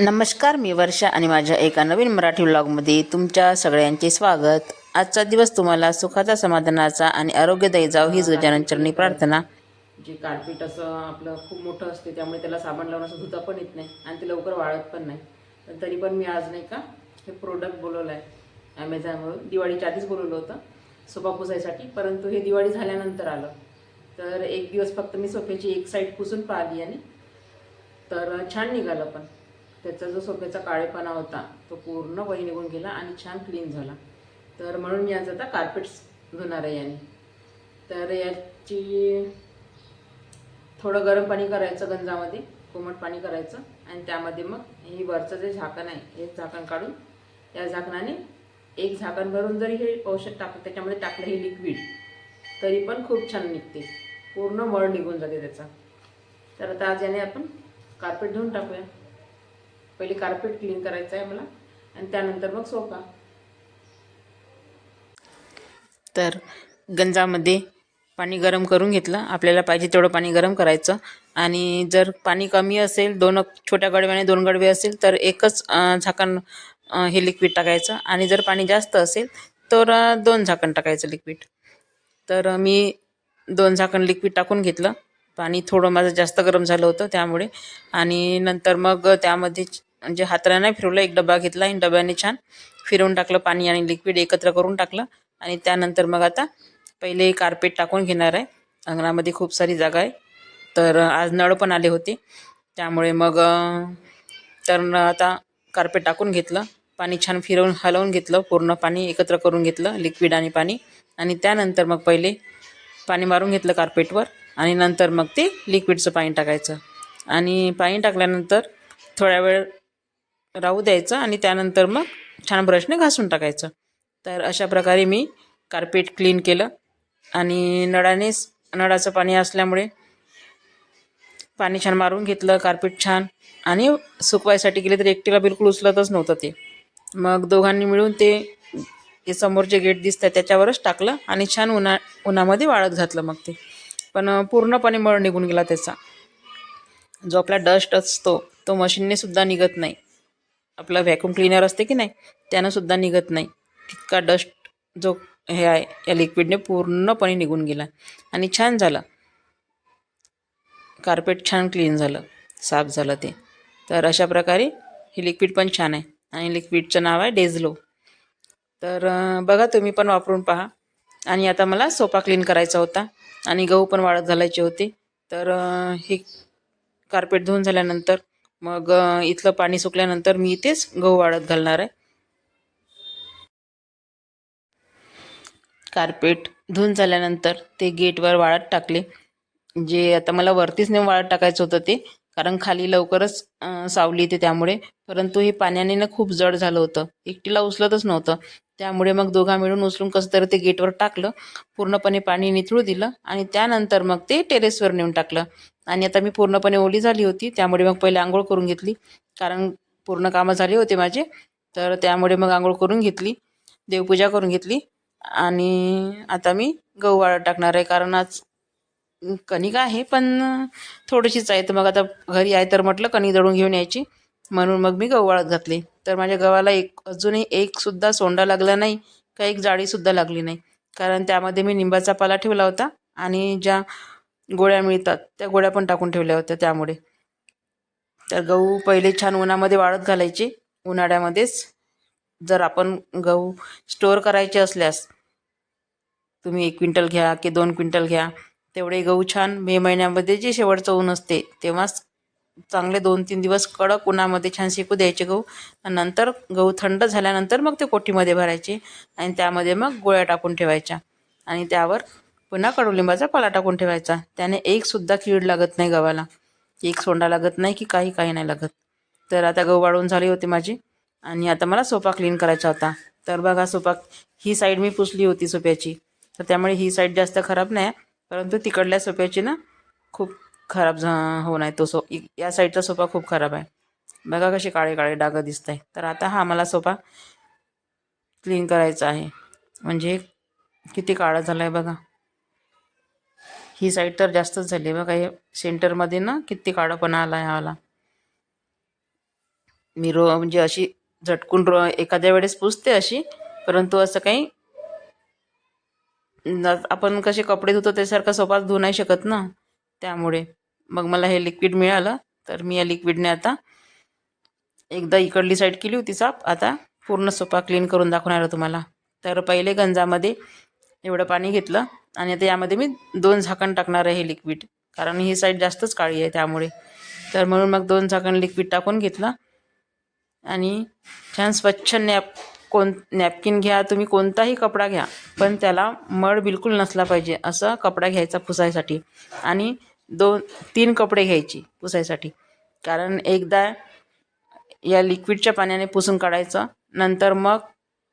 नमस्कार मी वर्षा आणि माझ्या एका नवीन मराठी व्लॉगमध्ये तुमच्या सगळ्यांचे स्वागत. आजचा दिवस तुम्हाला सुखाचा समाधानाचा आणि आरोग्यदायी जाव हीच गजाननचरणी प्रार्थना. जे कार्पेट असं आपलं खूप मोठं असते त्यामुळे त्याला साबण लावून असं धुता पण येत नाही आणि ते लवकर वाळत पण नाही. पण तरी पण मी आज नाही का हे प्रोडक्ट बोलवलं आहे ॲमेझॉनवरून दिवाळीच्या आधीच बोलवलं होतं सोफा पुसायसाठी. परंतु हे दिवाळी झाल्यानंतर आलं. तर एक दिवस फक्त मी सोफ्याची एक साईड पुसून पाहिली आणि तर छान निघालं पण. त्याचा जो सोफ्याचा काळेपणा होता तो पूर्ण वही निघून गेला आणि छान क्लीन झाला. तर म्हणून मी आज आता कार्पेट्स धुणार आहे याने. तर याची थोडं गरम पाणी करायचं गंजामध्ये कोमट पाणी करायचं आणि त्यामध्ये मग हे वरचं जे झाकण आहे हे झाकण काढून या झाकणाने एक झाकण भरून जरी हे औषध टाक त्याच्यामध्ये टाकलं हे लिक्विड तरी पण खूप छान निघते. पूर्ण मळ निघून जाते त्याचा. तर आता आज याने आपण कार्पेट धुवून टाकूया. पहिले कार्पेट क्लीन करायचं आहे मला आणि त्यानंतर मग सोफा. तर गंजामध्ये पाणी गरम करून घेतलं. आपल्याला पाहिजे तेवढं पाणी गरम करायचं. आणि जर पाणी कमी असेल दोन छोट्या गडव्याने दोन गडवे असेल तर एकच झाकण हे लिक्विड टाकायचं. आणि जर पाणी जास्त असेल तर दोन झाकण टाकायचं लिक्विड तर मी दोन झाकण लिक्विड टाकून घेतलं. पाणी थोडं माझं जास्त गरम झालं होतं त्यामुळे. आणि नंतर मग त्यामध्ये म्हणजे हाताला नाही फिरवलं एक डबा घेतला आणि डब्याने छान फिरवून टाकलं पाणी आणि लिक्विड एकत्र करून टाकलं. आणि त्यानंतर मग आता पहिले कार्पेट टाकून घेणार आहे. अंगणामध्ये खूप सारी जागा आहे. तर आज नळ पण आले होते. त्यामुळे मग तर आता कार्पेट टाकून घेतलं. पाणी छान फिरवून हलवून घेतलं. पूर्ण पाणी एकत्र करून घेतलं लिक्विड आणि पाणी. आणि त्यानंतर मग पहिले पाणी मारून घेतलं कार्पेटवर आणि नंतर मग ते लिक्विडचं पाणी टाकायचं. आणि पाणी टाकल्यानंतर थोड्या वेळ राहू द्यायचं आणि त्यानंतर मग छान ब्रशने घासून टाकायचं. तर अशा प्रकारे मी कार्पेट क्लीन केलं आणि नळानेच नळाचं पाणी असल्यामुळे पाणी छान मारून घेतलं कार्पेट छान. आणि सुकवायसाठी गेले तर एकटीला बिलकुल उचलतच नव्हतं ते. मग दोघांनी मिळून ते जे समोरचे गेट दिसतं त्याच्यावरच टाकलं आणि छान उन्हा उन्हामध्ये वाळत घातलं मग ते. पण पूर्णपणे मळ निघून गेला त्याचा. जो आपला डस्ट असतो तो मशीनने सुद्धा निघत नाही. आपला व्हॅक्यूम क्लिनर असते की नाही त्यानं सुद्धा निघत नाही. तितका डस्ट जो हे आहे या लिक्विडने पूर्णपणे निघून गेला. आणि छान झालं. कार्पेट छान क्लीन झालं. साफ झालं ते. तर अशा प्रकारे हे लिक्विड पण छान आहे. आणि लिक्विडचं नाव आहे डेझलो तर बघा तुम्ही पण वापरून पहा. आणि आता मला सोफा क्लीन करायचा होता. आणि गहू पण वाळत घालायचे होते. तर हे कार्पेट धुवून झाल्यानंतर मग इथलं पाणी सुकल्यानंतर मी इथेच गहू वाळत घालणार आहे. कार्पेट धुवून झाल्यानंतर ते गेटवर वाळत टाकले. जे आता मला वरतीच नेऊन वाळत टाकायचं होतं ते कारण खाली लवकरच सावली येते त्यामुळे. परंतु हे पाण्याने ना खूप जड झालं होतं. एकटीला उचलतच नव्हतं. त्यामुळे मग दोघा मिळून उचलून कसं तरी ते गेटवर टाकलं. पूर्णपणे पाणी निथळू दिलं आणि त्यानंतर मग ते टेरेसवर नेऊन टाकलं. आणि आता मी पूर्णपणे ओली झाली होती त्यामुळे मग पहिले आंघोळ करून घेतली. कारण पूर्ण कामं झाले होते माझे तर त्यामुळे मग आंघोळ करून घेतली देवपूजा करून घेतली. आणि आता मी गहू वाळत टाकणार आहे कारण आज कणिक आहे पण थोडीशीच आहे. तर मग आता घरी आहे तर म्हटलं कणिक दळून घेऊन यायची. म्हणून मग मी गहू वाळत घातले. तर माझ्या गव्हाला एक अजूनही एक सुद्धा सोंडा लागला नाही का एक जाळीसुद्धा लागली नाही. कारण त्यामध्ये मी निंबाचा पाला ठेवला होता. आणि ज्या गोळ्या मिळतात. त्या गोळ्या पण टाकून ठेवल्या होत्या त्यामुळे. तर गहू पहिले छान उन्हामध्ये वाळत घालायचे. उन्हाळ्यामध्येच जर आपण गहू स्टोअर करायचे असल्यास तुम्ही एक क्विंटल घ्या की दोन क्विंटल घ्या. तेवढे गहू छान मे महिन्यामध्ये जे शेवटचं ऊन असते तेव्हाच चांगले दोन तीन दिवस कडक उन्हामध्ये छान शेकू द्यायचे गहू. आणि नंतर गहू थंड झाल्यानंतर मग ते कोठीमध्ये भरायचे आणि त्यामध्ये मग गोळ्या टाकून ठेवायच्या. आणि त्यावर पुन्हा कडुलिंबाचा पाला टाकून ठेवायचा. त्याने एकसुद्धा कीड लागत नाही गव्हाला. एक सोंडा लागत नाही की काही काही नाही लागत. तर आता गहू वाळून झाली होती माझी. आणि आता मला सोफा क्लीन करायचा होता. तर बघा सोफा ही साईड मी पुसली होती सोप्याची. तर त्यामुळे ही साईड जास्त खराब नाही आहे. परंतु तिकडल्या सोप्याची ना खूप खराब झा हो नाही तो सो इ- या साईडचा सोफा खूप खराब आहे. बघा कसे काळे काळे डागं दिसत आहे तर आता हा मला सोफा क्लीन करायचा आहे. म्हणजे किती काळा झाला आहे बघा. ही साईड तर जास्तच झाली आहे. बघा हे सेंटरमध्ये ना किती काळापणा आला ह्याला मी रो म्हणजे अशी झटकून रो एखाद्या वेळेस पुसते अशी परंतु असं काही आपण कसे कपडे धुतो त्यासारखं सोपाच धुवू नाही शकत ना. त्यामुळे मग मला हे लिक्विड मिळालं तर मी या लिक्विडने आता एकदा इकडली साईड केली होती साप. आता पूर्ण सोपा क्लीन करून दाखवणार तुम्हाला. तर पहिले गंजामध्ये एवढं पाणी घेतलं आणि आता यामध्ये मी दोन झाकण टाकणार आहे हे लिक्विड कारण ही साईड जास्तच काळी आहे त्यामुळे. तर म्हणून मग दोन झाकण लिक्विड टाकून घेतलं. आणि छान स्वच्छ नॅप कोण नॅपकिन घ्या तुम्ही कोणताही कपडा घ्या पण त्याला मळ बिलकुल नसला पाहिजे असा कपडा घ्यायचा पुसायसाठी. आणि दोन तीन कपडे घ्यायची पुसायसाठी. कारण एकदा या लिक्विडच्या पाण्याने पुसून काढायचं नंतर मग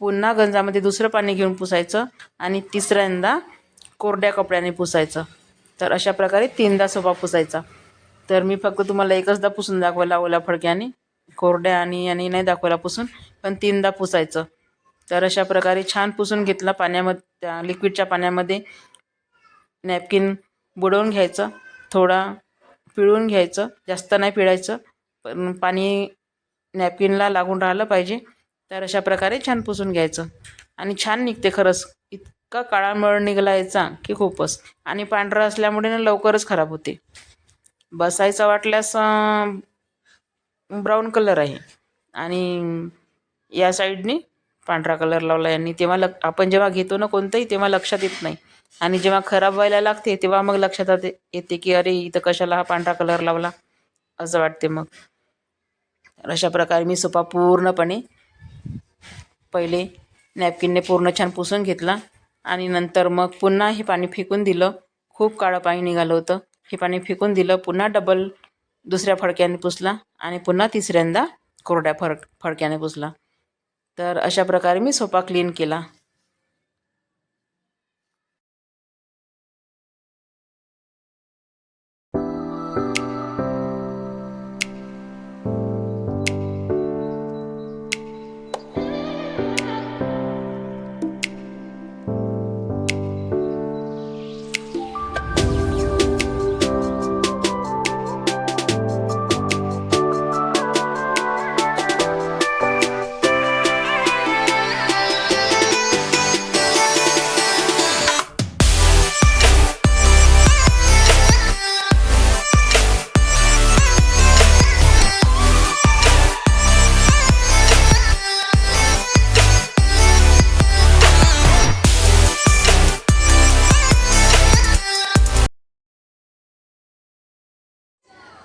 पुन्हा गंजामध्ये दुसरं पाणी घेऊन पुसायचं आणि तिसऱ्यांदा कोरड्या कपड्याने पुसायचं. तर अशा प्रकारे तीनदा सोपा पुसायचा. तर मी फक्त तुम्हाला एकचदा पुसून दाखवायला ओल्या फडक्याने. कोरड्या आणि आणि नाही दाखवायला पुसून पण तीनदा पुसायचं. तर अशा प्रकारे छान पुसून घेतला पाण्यामध्ये त्या लिक्विडच्या पाण्यामध्ये. नॅपकिन बुडवून घ्यायचं थोडा पिळून घ्यायचं जास्त नाही पिळायचं पण पाणी नॅपकिनला लागून राहिलं पाहिजे. तर अशा प्रकारे छान पुसून घ्यायचं. आणि छान निघते खरंच. इतका काळा मळ निघाला याचा की खूपच. आणि पांढरा असल्यामुळे ना लवकरच खराब होते. बसायचं वाटल्यास ब्राऊन कलर आहे. आणि या साईडने पांढरा कलर लावला यांनी. तेव्हा लक आपण जेव्हा घेतो ना कोणतंही तेव्हा लक्षात येत नाही. आणि जेव्हा खराब व्हायला लागते तेव्हा मग लक्षात येते येते की अरे इथं कशाला हा पांढरा कलर लावला? असं वाटते मग. अशा प्रकारे मी सोपा पूर्णपणे पहिले नॅपकिनने पूर्ण छान पुसून घेतला आणि नंतर मग पुन्हा हे पाणी फेकून दिलं. खूप काळं पाणी निघालं होतं. हे पाणी फेकून दिलं पुन्हा डबल दुसऱ्या फडक्याने पुसला आणि पुन्हा तिसऱ्यांदा कोरड्या फड फडक्याने पुसला. तर अशा प्रकारे मी सोपा क्लीन केला.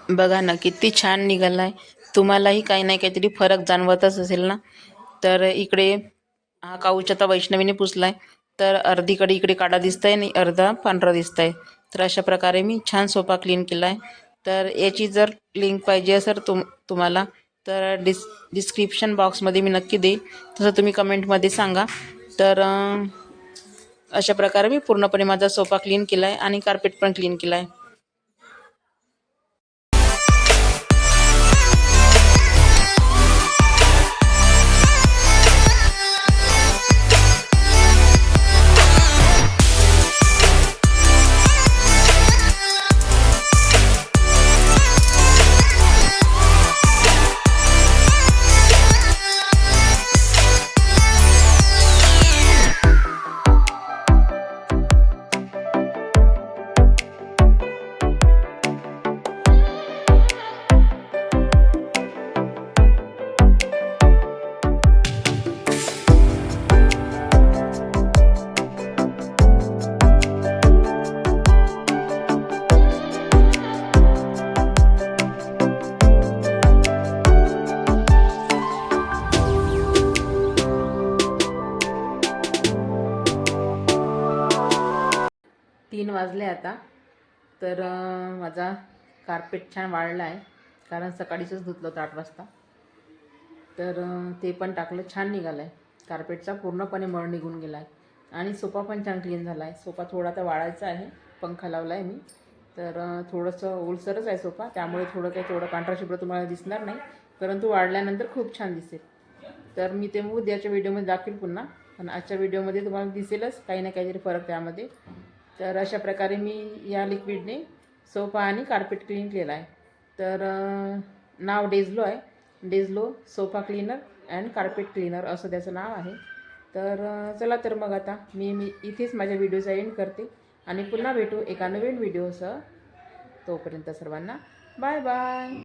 बघा ना किती छान निघाला आहे तुम्हालाही काही नाही काहीतरी फरक जाणवतच असेल ना? तर इकडे हा काऊच आता वैष्णवीने पुसला आहे तर अर्धीकडे इकडे काळा दिसत आहे आणि अर्धा पांढरा दिसत आहे तर अशा प्रकारे मी छान सोफा क्लीन केला आहे तर याची जर लिंक पाहिजे असेल तुम तुम्हाला तर डिस डिस्क्रिप्शन बॉक्समध्ये मी नक्की देईल तसं तुम्ही कमेंटमध्ये सांगा. तर अशा प्रकारे मी पूर्णपणे माझा सोफा क्लीन केला आहे आणि कार्पेट पण क्लीन केला आहे तीन वाजले आता. तर माझा कार्पेट छान वाळला आहे कारण सकाळीच धुतलं होतं आठ वाजता. तर ते पण टाकलं. छान निघालं आहे कार्पेटचा पूर्णपणे मळ निघून गेला आहे आणि सोफा पण छान क्लीन झाला आहे सोफा थोडा तर वाळायचा आहे. पंखा लावला आहे मी. तर थोडंसं ओलसरच आहे सोफा त्यामुळे थोडं काही थोडं पांढरा शुभ्र तुम्हाला दिसणार नाही. परंतु वाढल्यानंतर खूप छान दिसेल. तर मी ते उद्याच्या व्हिडिओमध्ये दाखवेल पुन्हा. पण आजच्या व्हिडिओमध्ये तुम्हाला दिसेलच. काही ना काहीतरी फरक त्यामध्ये. तर अशा प्रकारे मी या लिक्विडने सोफा आणि कार्पेट क्लीन केला आहे. तर नाव डेझलो आहे. Dazzlo sofa cleaner and carpet cleaner असं त्याचं नाव आहे. तर चला तर मग आता मी मी इथेच माझ्या व्हिडिओचा एंड करते आणि पुन्हा भेटू एका नवीन व्हिडिओसह. तोपर्यंत सर्वांना बाय बाय.